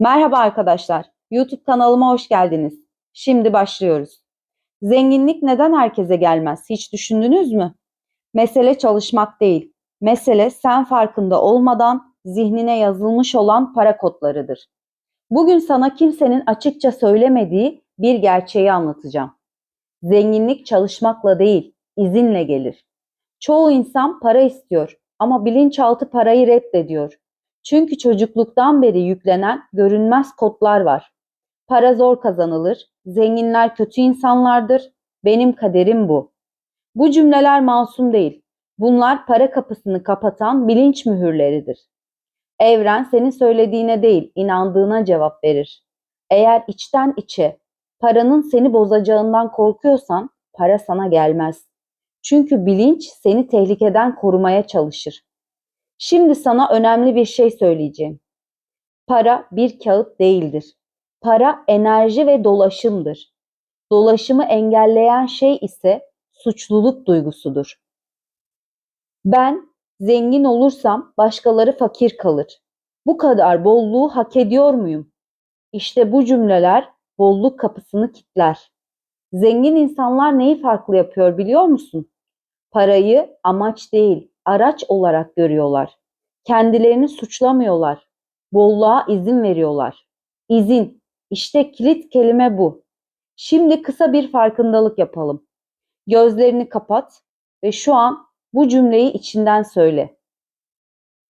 Merhaba arkadaşlar. YouTube kanalıma hoş geldiniz. Şimdi başlıyoruz. Zenginlik neden herkese gelmez? Hiç düşündünüz mü? Mesele çalışmak değil. Mesele sen farkında olmadan zihnine yazılmış olan para kodlarıdır. Bugün sana kimsenin açıkça söylemediği bir gerçeği anlatacağım. Zenginlik çalışmakla değil, izinle gelir. Çoğu insan para istiyor ama bilinçaltı parayı reddediyor. Çünkü çocukluktan beri yüklenen görünmez kodlar var. Para zor kazanılır, zenginler kötü insanlardır, benim kaderim bu. Bu cümleler masum değil. Bunlar para kapısını kapatan bilinç mühürleridir. Evren senin söylediğine değil, inandığına cevap verir. Eğer içten içe paranın seni bozacağından korkuyorsan para sana gelmez. Çünkü bilinç seni tehlikeden korumaya çalışır. Şimdi sana önemli bir şey söyleyeceğim. Para bir kağıt değildir. Para enerji ve dolaşımdır. Dolaşımı engelleyen şey ise suçluluk duygusudur. Ben zengin olursam başkaları fakir kalır. Bu kadar bolluğu hak ediyor muyum? İşte bu cümleler bolluk kapısını kilitler. Zengin insanlar neyi farklı yapıyor biliyor musun? Parayı amaç değil, araç olarak görüyorlar. Kendilerini suçlamıyorlar. Bolluğa izin veriyorlar. İzin. İşte kilit kelime bu. Şimdi kısa bir farkındalık yapalım. Gözlerini kapat ve şu an bu cümleyi içinden söyle.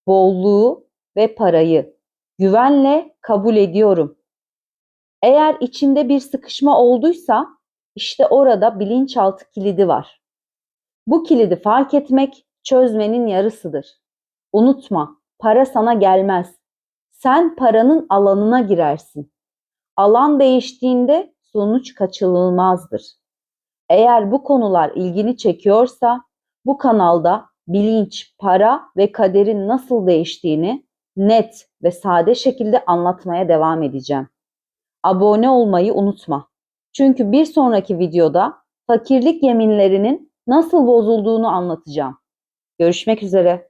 Bolluğu ve parayı güvenle kabul ediyorum. Eğer içinde bir sıkışma olduysa işte orada bilinçaltı kilidi var. Bu kilidi fark etmek çözmenin yarısıdır. Unutma, para sana gelmez. Sen paranın alanına girersin. Alan değiştiğinde sonuç kaçınılmazdır. Eğer bu konular ilgini çekiyorsa bu kanalda bilinç, para ve kaderin nasıl değiştiğini net ve sade şekilde anlatmaya devam edeceğim. Abone olmayı unutma. Çünkü bir sonraki videoda fakirlik yeminlerinin nasıl bozulduğunu anlatacağım. Görüşmek üzere.